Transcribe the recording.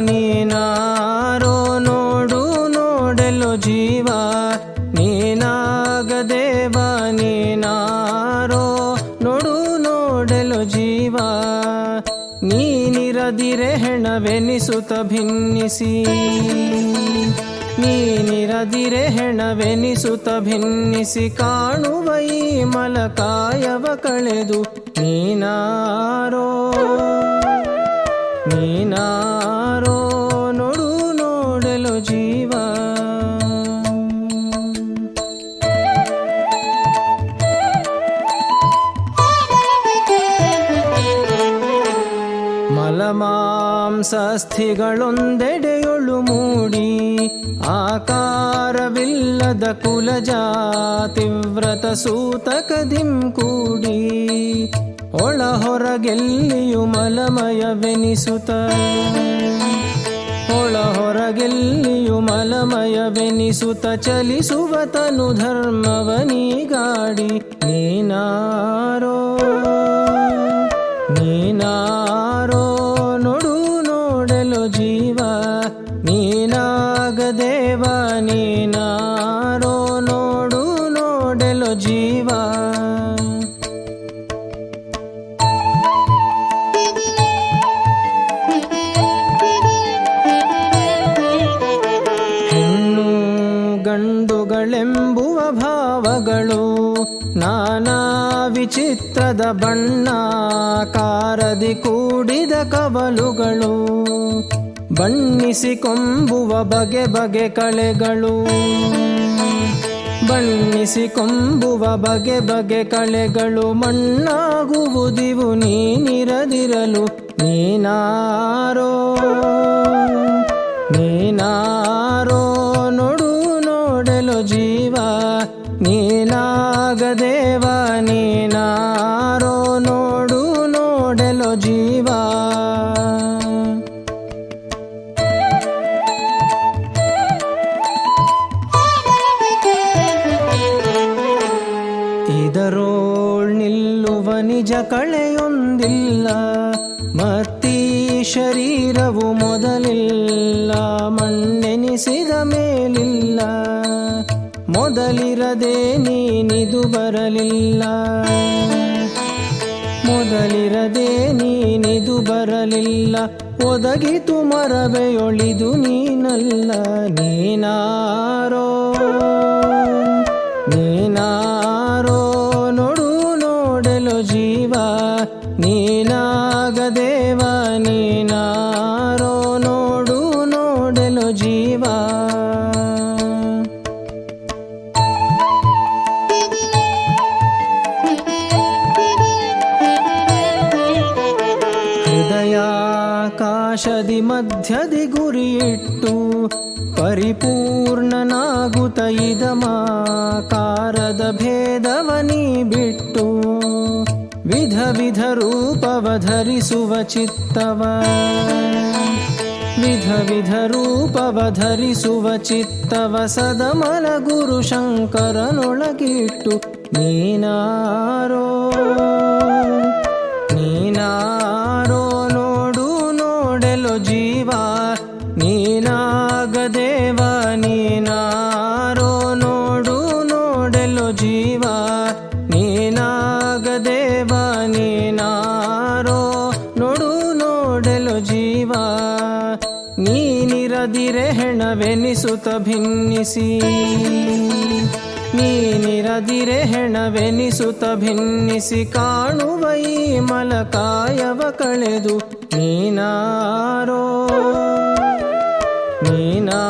ನೀನಾರೋ ನೋಡು, ನೋಡಲು ಜೀವ. ನೀನಾಗದೇವ ನೀನಾರೋ ನೋಡು, ನೋಡಲು ಜೀವ. ನೀನಿರದಿರೆ ಹೆಣವೆನಿಸುತ್ತ ಭಿನ್ನಿಸಿ. ನೀನಿರದಿರೆ ಹೆಣವೆನಿಸುತ್ತ ಭಿನ್ನಿಸಿ ಕಾಣುವ ಮಲಕಾಯವ ಕಳೆದು ನೀನಾರೋ ನೀನಾರೋ ಮಲಮಾಂಸಸ್ಥಿಗಳೊಂದೆಡೆಯೊಳು ಮೂಡಿ, ಆಕಾರವಿಲ್ಲದ ಕುಲಜಾತಿವ್ರತ ಸೂತಕದಿಂ ಕೂಡಿ ಒಳ ಹೊರಗೆಲ್ಲಿಯು ಮಲಮಯವೆನಿಸುತ್ತ. ಒಳ ಹೊರಗೆಲ್ಲಿಯು ಮಲಮಯವೆನಿಸುತ್ತ ಚಲಿಸುವ ತನು ಧರ್ಮವನಿ ಗಾಡಿ ನೀನಾರೋ. ನಾನಾ ವಿಚಿತ್ರದ ಬಣ್ಣ ಕಾರದಿ ಕೂಡಿದ ಕವಲುಗಳು, ಬಣ್ಣಿಸಿಕೊಂಬುವ ಬಗೆ ಬಗೆ ಕಳೆಗಳು, ಬಣ್ಣಿಸಿಕೊಂಬುವ ಬಗೆ ಬಗೆ ಕಳೆಗಳು ಮಣ್ಣಾಗುವುದಿವು ನೀನಿರದಿರಲು ನೀನಾರೋ ನೀನಾರೋ ನೋಡು ನೋಡಲು ಜೀವ ನೀನಾಗದೇವ ನೀನಾರೋ ನೋಡು ನೋಡಲು ಜೀವ. ಇದರೋಳ್ ನಿಲ್ಲುವ ನಿಜ ಕಳೆಯೊಂದಿಲ್ಲ ಮತ್ತೀ ಶರೀರವು ಮೊದಲಿಲ್ಲ ಮಣ್ಣೆನಿಸಿದ ಮೇಲಿಲ್ಲ. ಮೊದಲಿರದೆ ನೀನಿದು ಬರಲಿಲ್ಲ. ಮೊದಲಿರದೆ ನೀನಿದು ಬರಲಿಲ್ಲ. ಒದಗಿತು ಮರವೆಯೊಳಿದು ನೀನಲ್ಲ. ನೀನಾರೋ ನೀನಾರೋ, ನೋಡು ನೋಡಲು ಜೀವ. ನೀನಾಗದೇವ ನೀನಾರೋ ಹೃದಯಾಕಾಶದಿ ಮಧ್ಯದಿ ಗುರಿಯಿಟ್ಟು ಪರಿಪೂರ್ಣನಾಗುತ್ತ ಇದಮಾಕಾರದ ಭೇದವನಿ ಬಿಟ್ಟು ವಿಧ ವಿಧ ರೂಪವ ಧರಿಸುವ ಚಿತ್ತವ ವಿಧ ವಿಧ ರೂಪವ ಧರಿಸುವ ಚಿತ್ತವ ಸದಮಲ ಗುರು ಶಂಕರನೊಳಗಿಟ್ಟು ನೀನಾರೋ ನೀನಾರೋ ಜೀವ ನೀನಿರದಿರೆ ಹೆಣವೆನಿಸುತ್ತ ಭಿನ್ನಿಸಿ. ನೀನಿರದಿರೆ ಹೆಣವೆನಿಸುತ್ತ ಭಿನ್ನಿಸಿ ಕಾಣುವ ಈ ಮಲಕಾಯವ ಕಳೆದು ನೀನಾರೋ ನೀನಾ